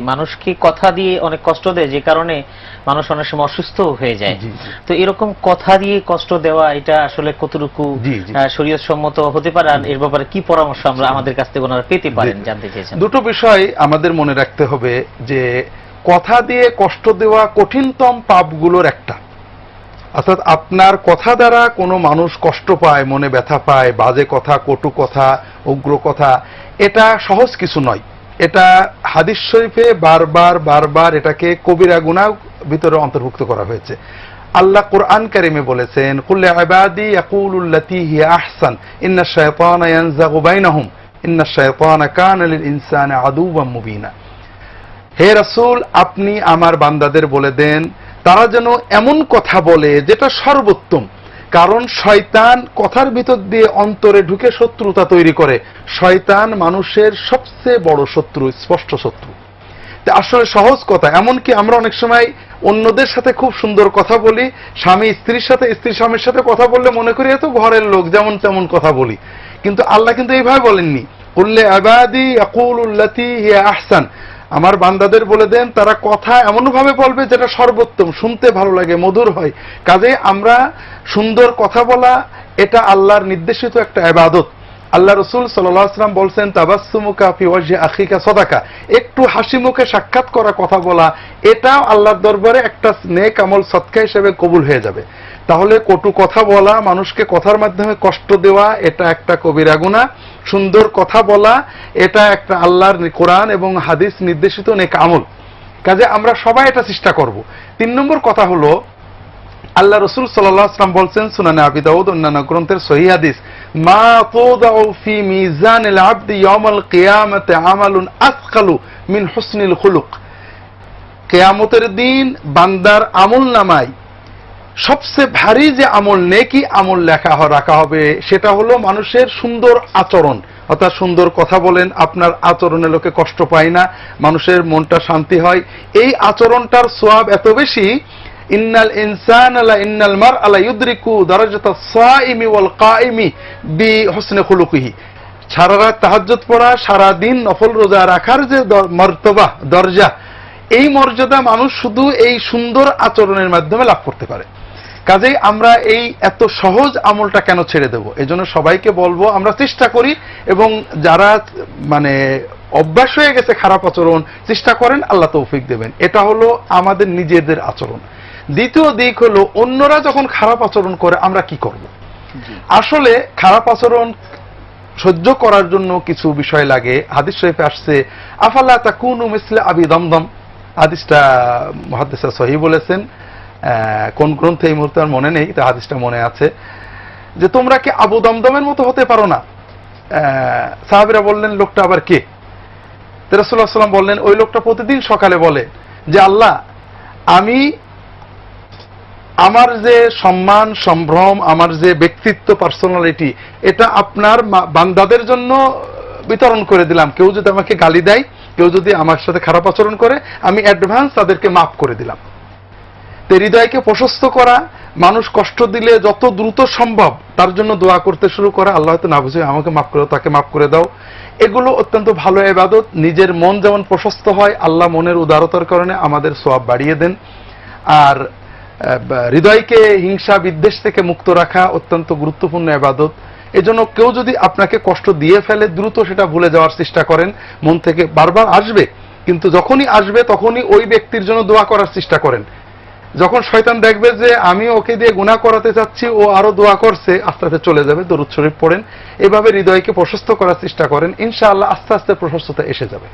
মানুষকে কথা দিয়ে অনেক কষ্ট দেয়? যে কারণে মানুষ অনেক সময় অসুস্থ হয়ে যায়। তো এরকম কথা দিয়ে কষ্ট দেওয়া এটা আসলে কতটুকু। শরীয়ত সম্মত হতে পারে? আর এর ব্যাপারে কি পরামর্শ আমরা আমাদের কাছ থেকে ওনারা পেতে পারেন জানতে চেয়েছেন? দুটো বিষয় আমাদের মনে রাখতে হবে যে কথা দিয়ে কষ্ট দেওয়া কঠিনতম পাপগুলোর একটা। অর্থাৎ আপনার কথা দ্বারা কোনো মানুষ কষ্ট পায় মনে ব্যথা পায় বাজে কথা কটু কথা উগ্র কথা এটা সহজ কিছু নয়। এটা হাদিস শরীফে বারবার বারবার এটাকে কবিরা গুনাহ ভিতরে অন্তর্ভুক্ত করা হয়েছে। আল্লাহ কোরআন কারিমে বলেছেন, কুল্লে ইবাদি ইয়াকুলুল্লাতি হিয়া আহসান, ইন্না শায়তানা ইয়ানজাগু বাইনাহুম, ইন্না শায়তানা কানা লিল ইনসানি মুবিনা। হে রাসূল, আপনি আমার বান্দাদের বলে দেন, তারা যেন এমন কথা বলে যেটা সর্বোত্তম। কারণ শয়তান কথার ভিতর দিয়ে অন্তরে ঢুকে শত্রুতা তৈরি করে। শয়তান মানুষের সবচেয়ে বড় শত্রু, স্পষ্ট শত্রু। আসলে সহজ কথা, এমনকি আমরা অনেক সময় অন্যদের সাথে খুব সুন্দর কথা বলি, স্বামী স্ত্রীর সাথে, স্ত্রী স্বামীর সাথে কথা বললে মনে করি এত ঘরের লোক, যেমন তেমন কথা বলি। কিন্তু আল্লাহ কিন্তু এইভাবে বলেননি বললে আবাদি আকুলুল্লাতি হিয়া আহসান। আমার বান্দাদের বলে দেন, তারা কথা এমনভাবে বলবে যেটা সর্বোত্তম, শুনতে ভালো লাগে, মধুর হয়। কাজে আমরা সুন্দর কথা বলা, এটা আল্লাহর নির্দেশিত একটা আবাদত। আল্লাহ রসুল সাল্লাম বলছেন ওয়াজহি আখিকা সদাকা। একটু হাসি মুখে সাক্ষাৎ করা, কথা বলা, এটাও আল্লাহর দরবারে একটা নেক আমল, সৎকা হিসেবে কবুল হয়ে যাবে। তাহলে কটু কথা বলা, মানুষকে কথার মাধ্যমে কষ্ট দেওয়া, এটা একটা কবিরা গুনাহ সুন্দর কথা বলা, এটা একটা আল্লাহর কোরআন এবং হাদিস নির্দেশিত নেক আমল। কাজে আমরা সবাই এটা চেষ্টা করব। তিন নম্বর কথা হলো, আল্লাহ রসুল সাল্লাম বলছেন সুনানে আবি দাউদ অন্যান্য গ্রন্থের সহি হাদিস, মা তুদাউ ফি মিজানিল আবদি ইয়াউমাল কিয়ামাতি আমালুন আসকালু মিন হুসনিল খুলুক। কেয়ামতের দিন বান্দার আমল নামায় সবচেয়ে ভারী যে আমল নেকি আমল লেখা রাখা হবে, সেটা হলো মানুষের সুন্দর আচরণ। অর্থাৎ সুন্দর কথা বলেন, আপনার আচরণে লোকে কষ্ট পায় না, মানুষের মনটা শান্তি হয়। এই আচরণটার সোয়াব এত বেশি, ইন্নাল ইনসান আলা ইন্নাল মার আলা ইউদ্রিকু দারাজাতা সাইমি ওয়াল কাইমি বি হুসনে খুলুকিহি। সারা রাত তাহাজ্জুদ পড়া, সারা দিন নফল রোজা রাখার যে মর্তবা, দরজা, এই মর্যাদা মানুষ শুধু এই সুন্দর আচরণের মাধ্যমে লাভ করতে পারে। কাজেই আমরা এই এত সহজ আমলটা কেন ছেড়ে দেব? এই জন্য সবাইকে বলব আমরা চেষ্টা করি এবং যারা মানে অভ্যাস হয়ে গেছে খারাপ আচরণ চেষ্টা করেন আল্লাহ তৌফিক দেবেন। এটা হলো আমাদের নিজেদের আচরণ। দ্বিতীয় দিক হলো অন্যরা যখন খারাপ আচরণ করে আমরা কি করব? আসলে খারাপ আচরণ সহ্য করার জন্য কিছু বিষয় লাগে। হাদিস শরীফে আসছে আফাল্লা তাকুনু মিসলে আবি দমদম? হাদিসটা মহাদিসা সহি বলেছেন। কোন গ্রন্থে এই মুহূর্তে আমার মনে নেই তা হাদিসটা মনে আছে, যে তোমরা কি আবু দমদমের মতো হতে পারো না? সাহাবীরা বললেন, লোকটা আবার কে? রাসূলুল্লাহ সাল্লাম বললেন, ওই লোকটা প্রতিদিন সকালে বলে যে, আল্লাহ, আমি আমার যে সম্মান, সম্ভ্রম, আমার যে ব্যক্তিত্ব পার্সোনালিটি এটা আপনার বান্দাদের জন্য বিতরণ করে দিলাম। কেউ যদি আমাকে গালি দেয়, কেউ যদি আমার সাথে খারাপ আচরণ করে, আমি অ্যাডভান্স তাদেরকে মাফ করে দিলাম। হৃদয়কে প্রশস্ত করা, মানুষ কষ্ট দিলে যত দ্রুত সম্ভব তার জন্য দোয়া করতে শুরু করা, আল্লাহ হয়তো না বুঝে, আমাকে মাফ করে তাকে মাফ করে দাও। এগুলো অত্যন্ত ভালো এবাদত নিজের মন যেমন প্রশস্ত হয়, আল্লাহ মনের উদারতার কারণে আমাদের সোয়াব বাড়িয়ে দেন। আর হৃদয়কে হিংসা, বিদ্বেষ থেকে মুক্ত রাখা অত্যন্ত গুরুত্বপূর্ণ এবাদত এজন্য কেউ যদি আপনাকে কষ্ট দিয়ে ফেলে, দ্রুত সেটা ভুলে যাওয়ার চেষ্টা করেন, মন থেকে বারবার আসবে। কিন্তু যখনই আসবে, তখনই ওই ব্যক্তির জন্য দোয়া করার চেষ্টা করেন। যখন শয়তান দেখবে যে আমি ওকে দিয়ে গুণা করাতে চাচ্ছি, ও আরও দোয়া করছে, আস্তে আস্তে চলে যাবে, দরুদ শরীফ পড়েন। এভাবে হৃদয়কে প্রশস্ত করার চেষ্টা করেন, ইনশাআল্লাহ আস্তে আস্তে প্রশস্ততা এসে যাবে।